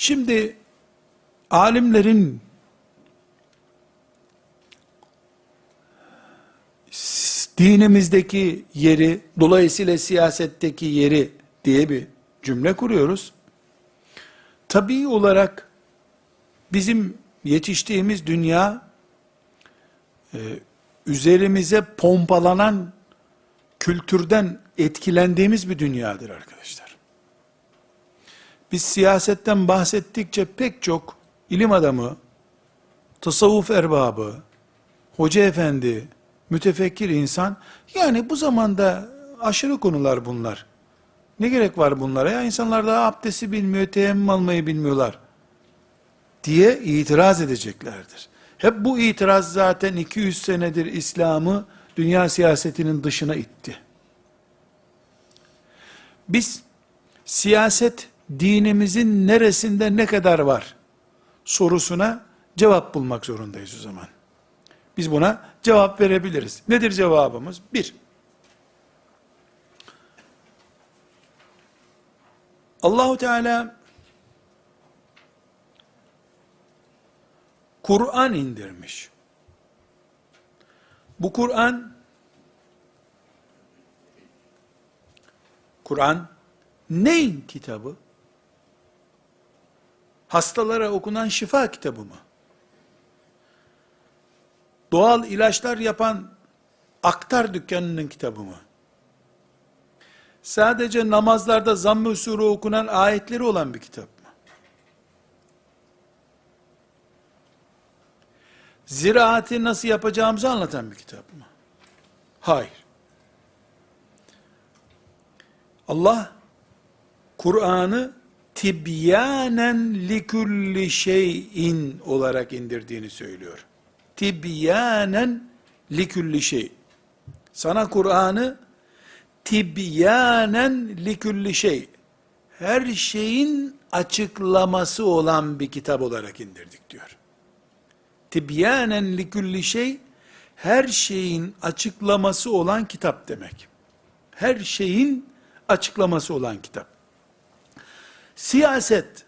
Şimdi alimlerin dinimizdeki yeri, dolayısıyla siyasetteki yeri diye bir cümle kuruyoruz. Tabii olarak bizim yetiştiğimiz dünya e, üzerimize pompalanan kültürden etkilendiğimiz bir dünyadır arkadaşlar. Biz siyasetten bahsettikçe pek çok ilim adamı, tasavvuf erbabı, hoca efendi, mütefekkir insan, yani bu zamanda aşırı konular bunlar. Ne gerek var bunlara ya? İnsanlar daha abdesti bilmiyor, teyemmüm almayı bilmiyorlar diye itiraz edeceklerdir. Hep bu itiraz zaten 200 senedir İslam'ı dünya siyasetinin dışına itti. Biz siyaset dinimizin neresinde ne kadar var sorusuna cevap bulmak zorundayız o zaman. Biz buna cevap verebiliriz. Nedir cevabımız? Bir, Allahu Teala Kur'an indirmiş. Bu Kur'an Kur'an neyin kitabı? Hastalara okunan şifa kitabı mı? Doğal ilaçlar yapan aktar dükkanının kitabı mı? Sadece namazlarda zamm-ı sure okunan ayetleri olan bir kitap mı? Ziraati nasıl yapacağımızı anlatan bir kitap mı? Hayır. Allah Kur'an'ı tibyanen likulli şeyin olarak indirdiğini söylüyor. Tibyanen likulli şey. Sana Kur'an'ı tibyanen likulli şey. Her şeyin açıklaması olan bir kitap olarak indirdik diyor. Tibyanen likulli şey her şeyin açıklaması olan kitap demek. Her şeyin açıklaması olan kitap. Siyaset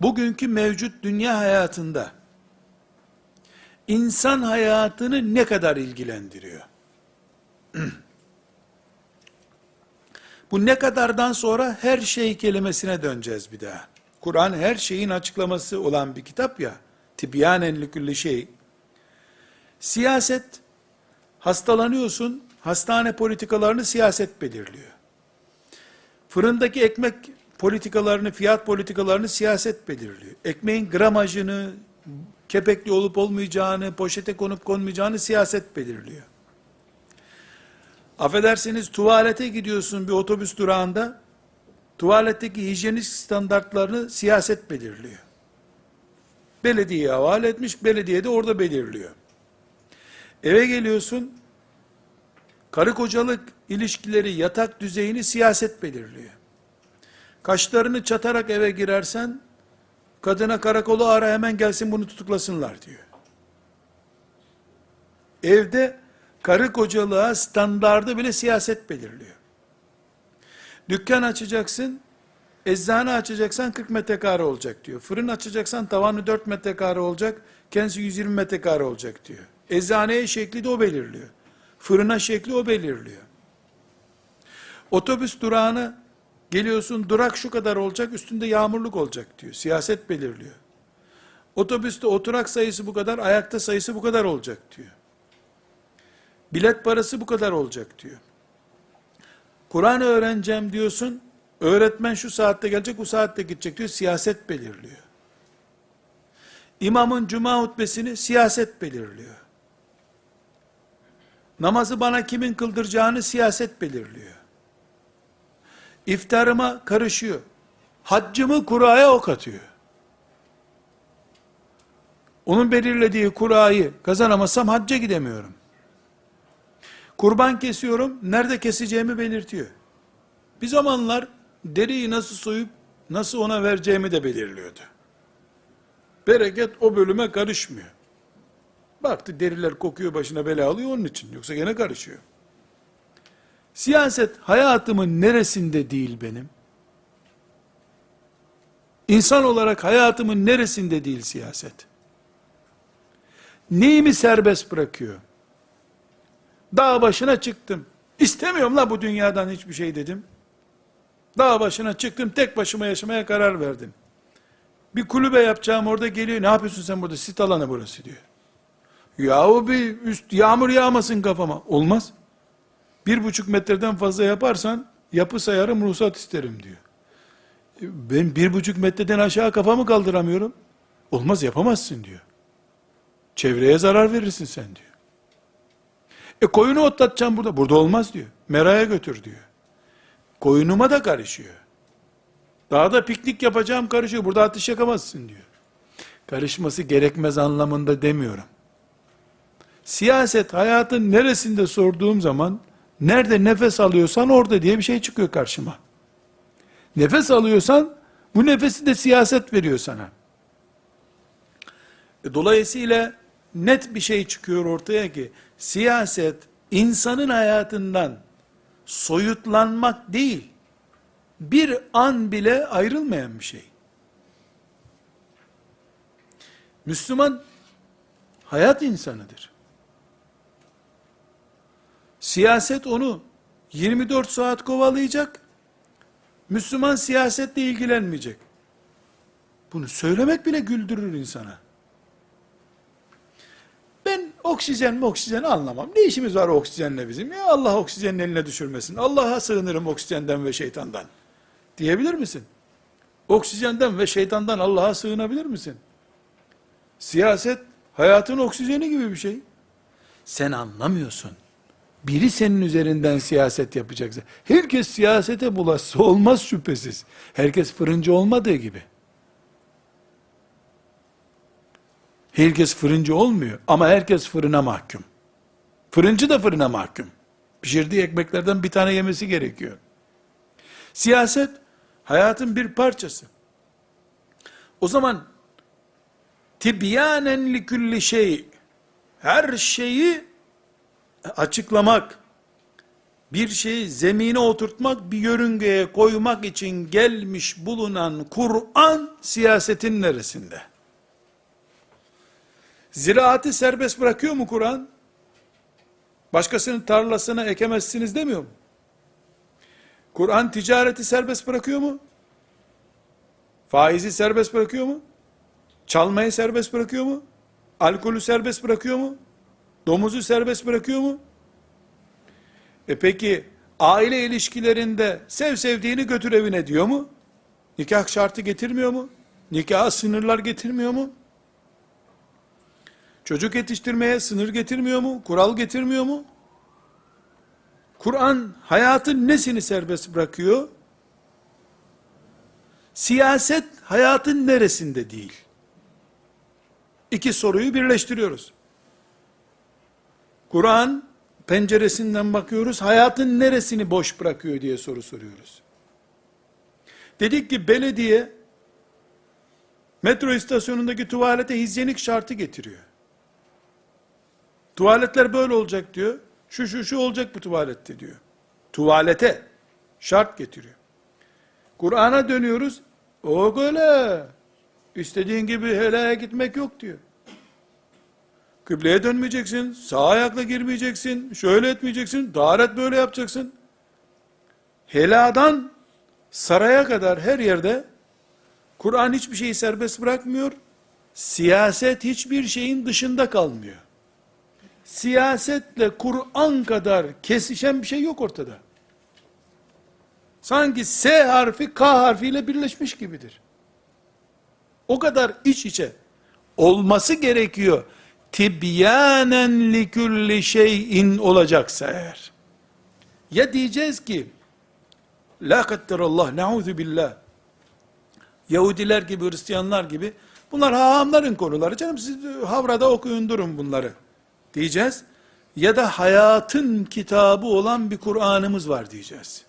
bugünkü mevcut dünya hayatında insan hayatını ne kadar ilgilendiriyor? Bu ne kadardan sonra her şey kelimesine döneceğiz bir daha. Kur'an her şeyin açıklaması olan bir kitap ya. Tibyanen likulli şey. Siyaset, hastalanıyorsun, hastane politikalarını siyaset belirliyor. Fırındaki ekmek politikalarını, fiyat politikalarını siyaset belirliyor. Ekmeğin gramajını, kepekli olup olmayacağını, poşete konup konmayacağını siyaset belirliyor. Affedersiniz tuvalete gidiyorsun bir otobüs durağında, tuvaletteki hijyenik standartlarını siyaset belirliyor. Belediyeye havale etmiş, belediye de orada belirliyor. Eve geliyorsun, karı kocalık ilişkileri, yatak düzeyini siyaset belirliyor. Kaşlarını çatarak eve girersen, kadına karakolu ara hemen gelsin bunu tutuklasınlar diyor. Evde karı kocalığa standardı bile siyaset belirliyor. Dükkan açacaksın, eczane açacaksan 40 metrekare olacak diyor. Fırın açacaksan tavanı 4 metrekare olacak, kendisi 120 metrekare olacak diyor. Eczaneye şekli de o belirliyor. Fırına şekli o belirliyor. Otobüs durağını geliyorsun durak şu kadar olacak üstünde yağmurluk olacak diyor. Siyaset belirliyor. Otobüste oturak sayısı bu kadar, ayakta sayısı bu kadar olacak diyor. Bilet parası bu kadar olacak diyor. Kur'an öğreneceğim diyorsun, öğretmen şu saatte gelecek, bu saatte gidecek diyor, siyaset belirliyor. İmamın cuma hutbesini siyaset belirliyor. Namazı bana kimin kıldıracağını siyaset belirliyor. İftarıma karışıyor. Haccımı kuraya ok atıyor. Onun belirlediği kurayı kazanamazsam hacca gidemiyorum. Kurban kesiyorum, nerede keseceğimi belirtiyor. Bir zamanlar deriyi nasıl soyup nasıl ona vereceğimi de belirliyordu. Bereket o bölüme karışmıyor. Baktı deriler kokuyor başına bela alıyor onun için. Yoksa gene karışıyor. Siyaset hayatımın neresinde değil benim? İnsan olarak hayatımın neresinde değil siyaset? Neyimi serbest bırakıyor? Dağ başına çıktım. İstemiyorum la bu dünyadan hiçbir şey dedim. Dağ başına çıktım, tek başıma yaşamaya karar verdim. Bir kulübe yapacağım orada geliyor. Ne yapıyorsun sen burada? Sit alanı burası diyor. Yahu bir üst yağmur yağmasın kafama. Olmaz. Bir buçuk metreden fazla yaparsan yapı sayarım ruhsat isterim diyor. E, Ben bir buçuk metreden aşağı kafamı kaldıramıyorum. Olmaz yapamazsın diyor. Çevreye zarar verirsin sen diyor. E koyunu otlatacağım burada. Burada olmaz diyor. Meraya götür diyor. Koyunuma da karışıyor. Dağda piknik yapacağım karışıyor. Burada ateş yakamazsın diyor. Karışması gerekmez anlamında demiyorum. Siyaset hayatın neresinde sorduğum zaman nerede nefes alıyorsan orada diye bir şey çıkıyor karşıma. Nefes alıyorsan bu nefesi de siyaset veriyor sana. E, Dolayısıyla net bir şey çıkıyor ortaya ki siyaset insanın hayatından soyutlanmak değil, bir an bile ayrılmayan bir şey. Müslüman hayat insanıdır. Siyaset onu 24 saat kovalayacak. Müslüman siyasetle ilgilenmeyecek. Bunu söylemek bile güldürür insana. Ben oksijen mi oksijen anlamam. Ne işimiz var oksijenle bizim? Ya Allah oksijenin eline düşürmesin. Allah'a sığınırım oksijenden ve şeytandan. Diyebilir misin? Oksijenden ve şeytandan Allah'a sığınabilir misin? Siyaset hayatın oksijeni gibi bir şey. Sen anlamıyorsun. Biri senin üzerinden siyaset yapacaksa. Herkes siyasete bulaşsa olmaz şüphesiz. Herkes fırıncı olmadığı gibi. Herkes fırıncı olmuyor ama herkes fırına mahkum. Fırıncı da fırına mahkum. Pişirdiği ekmeklerden bir tane yemesi gerekiyor. Siyaset hayatın bir parçası. O zaman tibyanen li külli şey her şeyi açıklamak, bir şeyi zemine oturtmak, bir yörüngeye koymak için gelmiş bulunan Kur'an siyasetin neresinde? Ziraatı serbest bırakıyor mu Kur'an? Başkasının tarlasına ekemezsiniz demiyor mu? Kur'an ticareti serbest bırakıyor mu? Faizi serbest bırakıyor mu? Çalmayı serbest bırakıyor mu? Alkolü serbest bırakıyor mu? Domuzu serbest bırakıyor mu? E peki aile ilişkilerinde sev sevdiğini götür evine diyor mu? Nikah şartı getirmiyor mu? Nikaha sınırlar getirmiyor mu? Çocuk yetiştirmeye sınır getirmiyor mu? Kural getirmiyor mu? Kur'an hayatın nesini serbest bırakıyor? Siyaset hayatın neresinde değil? İki soruyu birleştiriyoruz. Kur'an penceresinden bakıyoruz, hayatın neresini boş bırakıyor diye soru soruyoruz. Dedik ki belediye metro istasyonundaki tuvalete hijyenik şartı getiriyor. Tuvaletler böyle olacak diyor. Şu şu şu olacak bu tuvalette diyor. Tuvalete şart getiriyor. Kur'an'a dönüyoruz. O böyle. İstediğin gibi helaya gitmek yok diyor. Kıbleye dönmeyeceksin, sağ ayakla girmeyeceksin, şöyle etmeyeceksin, daret böyle yapacaksın. Heladan saraya kadar her yerde Kur'an hiçbir şeyi serbest bırakmıyor. Siyaset hiçbir şeyin dışında kalmıyor. Siyasetle Kur'an kadar kesişen bir şey yok ortada. Sanki S harfi K harfiyle birleşmiş gibidir. O kadar iç içe olması gerekiyor. Tibyanen li kulli şeyin olacaksa eğer. Ya diyeceğiz ki la kadderallah na'udhu billah Yahudiler gibi Hristiyanlar gibi bunlar hahamların konuları canım siz havrada okuyun durun bunları diyeceğiz. Ya da hayatın kitabı olan bir Kur'an'ımız var diyeceğiz.